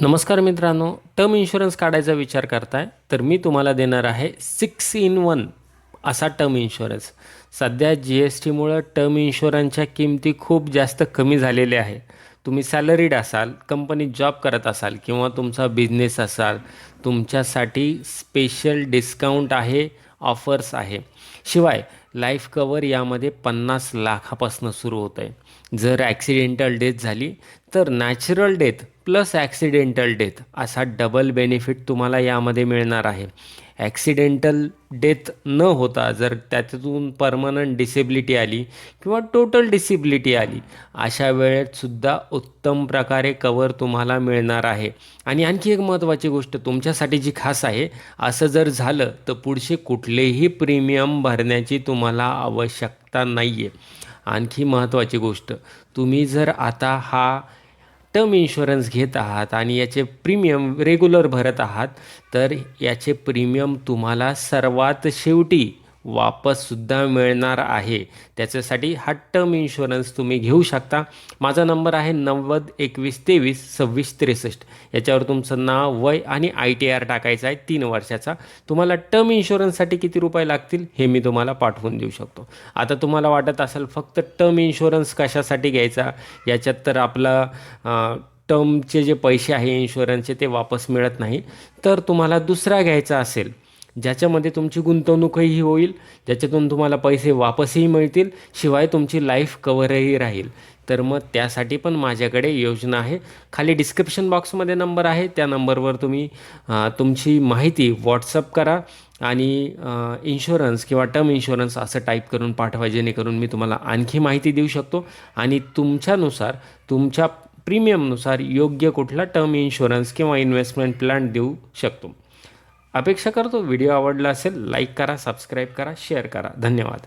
नमस्कार मित्रांनो term insurance काढायचा विचार करताय तर मी तुम्हाला देणार आहे सिक्स इन वन असा टर्म इन्शुरन्स. सध्या जी एस टीमुळं टर्म इन्शुरन्सच्या किमती खूप जास्त कमी झालेल्या आहे. तुम्ही सॅलरीड असाल कंपनीत जॉब करत असाल किंवा तुमचा बिझनेस असाल तुमच्यासाठी स्पेशल डिस्काउंट आहे ऑफर्स आहे. शिवाय लाईफ कवर यामध्ये पन्नास लाखापासून सुरू होतं आहे जर ॲक्सिडेंटल डेथ झाली तर natural death plus accidental death असा डबल बेनिफिट तुम्हाला यामध्ये मिळणार आहे. ॲक्सिडेंटल डेथ न होता जर त्याच्यातून परमनंट डिसेबिलिटी आली किंवा टोटल डिसेबिलिटी आली अशा वेळेतसुद्धा उत्तम प्रकारे कवर तुम्हाला मिळणार आहे. आणि आणखी एक महत्त्वाची गोष्ट तुमच्यासाठी जी खास आहे असं जर झालं तर पुढचे कुठलेही प्रीमियम भरण्याची तुम्हाला आवश्यकता नाही आहे आणखी महत्त्वाची गोष्ट तुम्ही जर आता हा टर्म इन्शुरन्स घेत आहात आणि याचे प्रीमियम रेग्युलर भरत आहात तर याचे प्रीमियम तुम्हाला सर्वात शेवटी वापससुद्धा मिळणार आहे. त्याच्यासाठी हा टर्म इन्शुरन्स तुम्ही घेऊ शकता. माझा नंबर आहे नव्वद एकवीस तेवीस सव्वीस त्रेसष्ट. याच्यावर तुमचं नाव वय आणि आय टी आर टाकायचं आहे तीन वर्षाचा. तुम्हाला टर्म इन्शुरन्ससाठी किती रुपये लागतील हे मी तुम्हाला पाठवून देऊ शकतो. आता तुम्हाला वाटत असेल फक्त टर्म इन्शुरन्स कशासाठी घ्यायचा? याच्यात तर आपला टर्मचे जे पैसे आहे इन्शुरन्सचे ते वापस मिळत नाही. तर तुम्हाला दुसरा घ्यायचा असेल ज्याच्यामध्ये तुमची गुंतवणूकही होईल ज्याच्यातून तुम्हाला पैसे वापसही मिळतील शिवाय तुमची लाईफ कवरही राहील. तर मग त्यासाठी पण माझ्याकडे योजना आहे. खाली डिस्क्रिप्शन बॉक्समध्ये नंबर आहे. त्या नंबरवर तुम्ही तुमची माहिती व्हॉट्सअप करा आणि इन्शुरन्स किंवा टर्म इन्शुरन्स असं टाईप करून पाठवा जेणेकरून मी तुम्हाला आणखी माहिती देऊ शकतो. आणि तुमच्यानुसार तुमच्या प्रीमियमनुसार योग्य कुठला टर्म इन्शुरन्स किंवा इन्व्हेस्टमेंट प्लॅन देऊ शकतो. अपेक्षा करतो व्हिडिओ आवडला असेल लाईक करा सबस्क्राईब करा शेअर करा. धन्यवाद.